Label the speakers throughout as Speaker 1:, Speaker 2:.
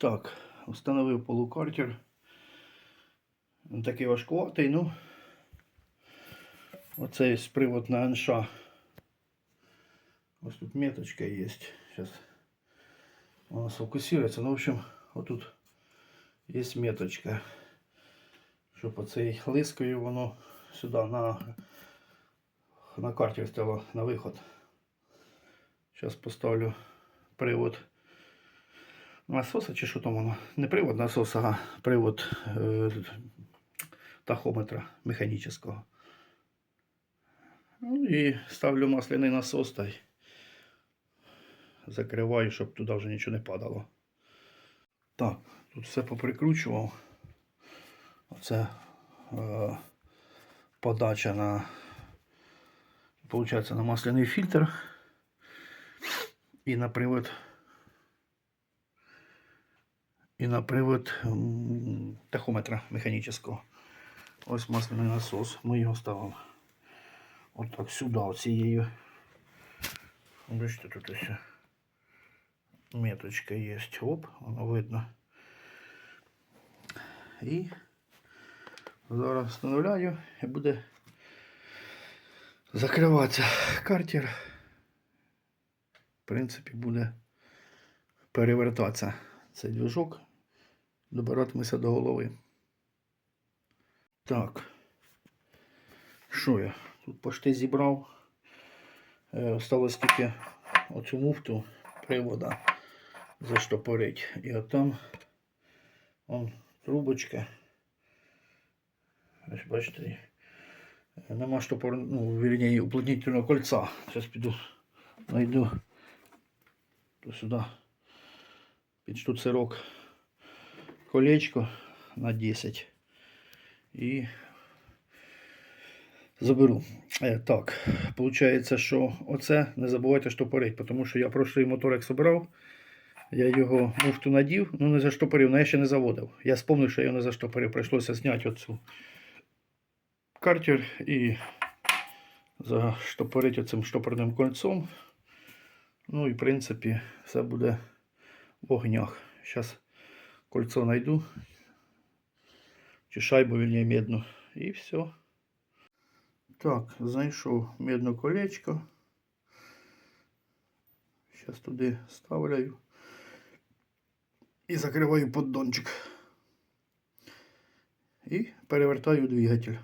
Speaker 1: Так, встановив полукартер. Такий важкуватий, ну. Оце є привод на НШ. Ось тут меточка є. Сейчас вона сфокусується. Ну, в общем, отут є меточка. Щоб оцей лискою воно сюди на, на карті стало на виход. Зараз поставлю привод насоса, чи що там воно? Не привод насоса, а привод е, тахометра механічного. Ну і ставлю масляний насос та й закриваю, щоб туди вже нічого не падало. Так, тут все поприкручував. Оце е, подача на, получається, на масляний фільтр і на привод і на привод тахометра механічного. Ось масляний насос. Ми його ставимо отак сюди, оцією. Бачите, тут ось меточка є. Оп, воно видно. І зараз встановляю і буде закриватися картер. В принципі, буде перевертатися цей движок, добиратимеся до голови. Так. Що я? Тут почти зібрав. Е, Осталось тільки оцю муфту привода заштопорить. І от там он, трубочка. Ось бачите. Нема штопор, ну, вірніше, уплотнительного кольца. Зараз піду, знайду то сюди під штуцерок колечко на 10 і заберу. Е, так, виходить, що оце не забувайте штопорити, тому що я прошлий мотор як я його муфту надів, ну не заштопорив, але я ще не заводив. Я спомнив, що я його не заштопорив, прийшлося зняти оцю картер і заштопорити оцим штопорним кольцом. Ну і в принципі все буде в огнях. Зараз кольцо найду. Чи шайбу вільні медну. І все. Так, знайшов медне колечко. Зараз туди ставляю. І закриваю поддончик. І перевертаю двигатель.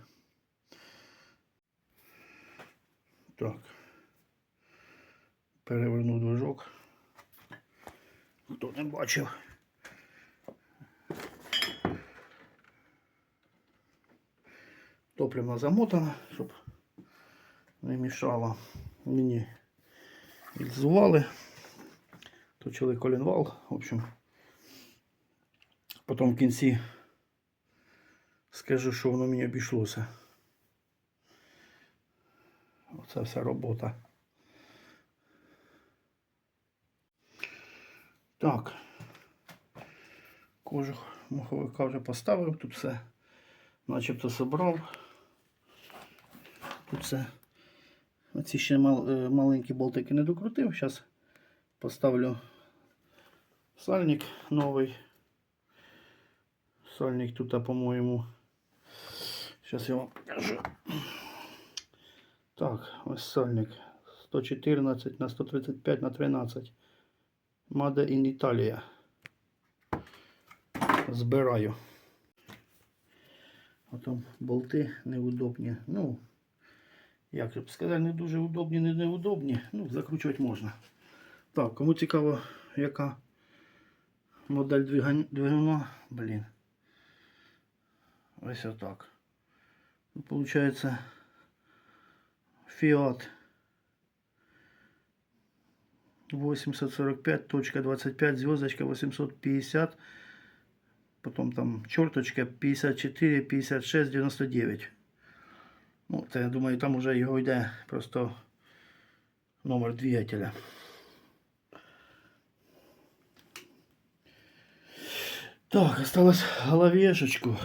Speaker 1: Так. Переверну движок. Хто не бачив. Топливно замотано, щоб не мішало мені ільзували. Точили колінвал. В общем, потім в кінці скажу, що воно мені обійшлося. Оце вся робота. Так. Кожух маховика вже поставив, тут все начебто собрав. Тут все. Оці ще мал, е, маленькі болтики не докрутив. Зараз поставлю сальник новий. Сальник тут, по-моєму. Зараз я вам покажу. Так, ось сальник 114 на 135 на 13. Made in Italia. Збираю. Там болти неудобні. Ну, як би сказати, не дуже удобні, не неудобні. Ну, закручувати можна. Так, кому цікаво, яка модель двигань- двигуна, блін. Ось отак. Ну, Получається Fiat 8045.25, звездочка 850, потом там черточка 54, 56, 99. Ну, це я думаю, там уже його йде просто номер двигателя. Так, осталось головешечку.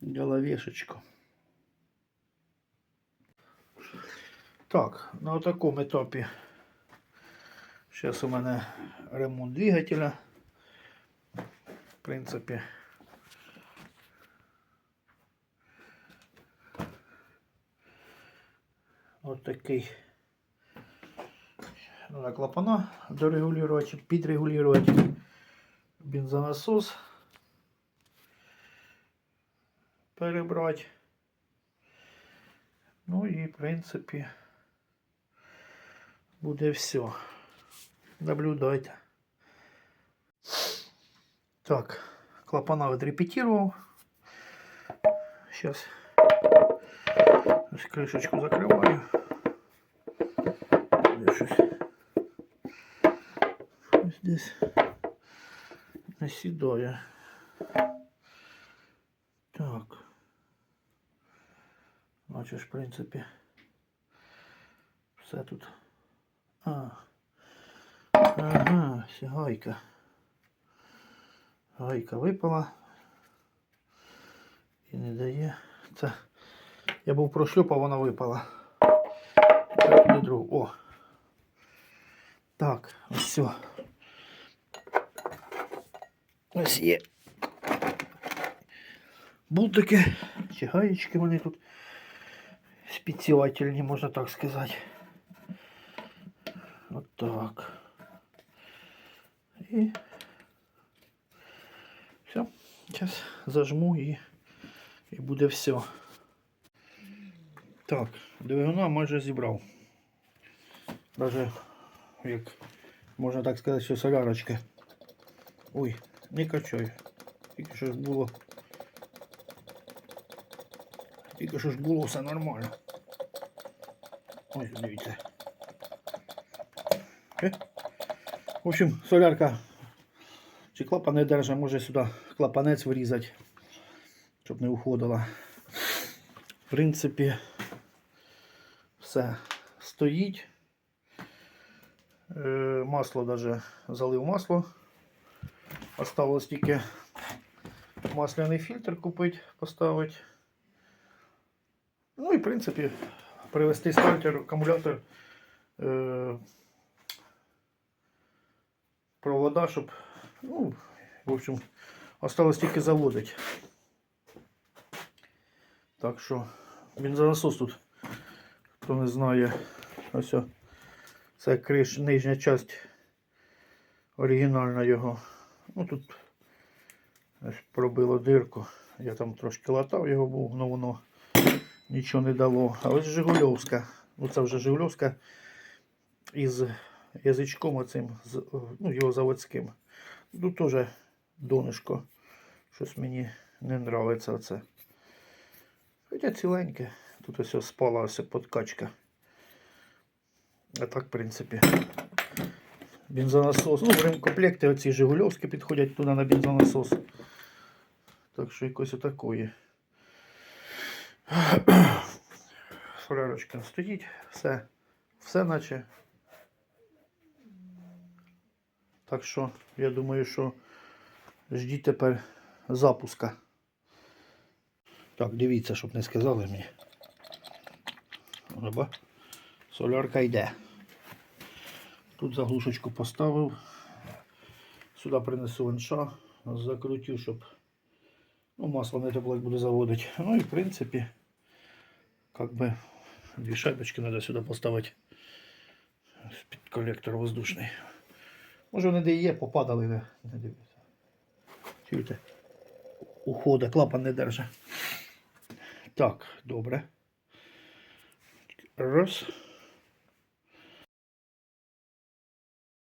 Speaker 1: Головешечку. Так, на такому етапі Зараз у мене ремонт двигателя. В принципі. Такий. Надо клапана дорегулювати, підрегулювати. Бензонасос. Перебрати. Ну і в принципі буде все. Наблюдайте. Так, клапана отрепетировал. Сейчас крышечку закрываю. Де щось? Ось Здесь насідає. Так. Бачиш, в принципі, все тут. А. Ага, ще гайка. Гайка випала. І не дає. Це. Я був прошлюпав, вона випала. Так. О. Так, ось все. Ось є. Бултики, чи гаєчки вони тут спеціательні, можна так сказати. От так. І все. Зараз зажму і, і буде все. Так, двигуна майже зібрав. Даже, як можна так сказати, що солярочка. Ой, не качай. Тільки що ж було. Тільки що ж було все нормально. Ось дивіться. Е? В общем, солярка. Чи клапан не держа, може сюди клапанець вирізати, щоб не уходила. В принципі, все стоїть. Масло даже залив масло. Осталось тільки масляний фільтр купити, поставити. Ну і в принципі привести стартер, акумулятор, е, провода, щоб, ну, в общем, осталось тільки заводити. Так що бензонасос тут, хто не знає, ось це криш, нижня часть оригінальна його. Ну тут пробило дирку. Я там трошки латав його був, але воно нічого не дало. А ось Жигульовська. Ну це вже Жигульовська із язичком оцим, ну, його заводським. Тут теж донышко. Щось мені не подобається оце. Хоча ціленьке. Тут ось спала ось подкачка. А так, в принципі, бензонасос. Ну, в ремкомплекти оці Жигульовські підходять туди на бензонасос. Так що якось отакої. Солярочка стоїть, все, все наче. Так що, я думаю, що ждіть тепер запуска. Так, дивіться, щоб не сказали мені. Оба. Солярка йде. Тут заглушечку поставив. Сюди принесу інша, закрутю, щоб ну, масло не тепло як буде заводити. Ну і в принципі, как бы дві шайбочки треба сюди поставити під колектор воздушний. Може вони де є, попадали, не, дивіться. Чуєте? Уходить, клапан не держить. Так, добре. Раз.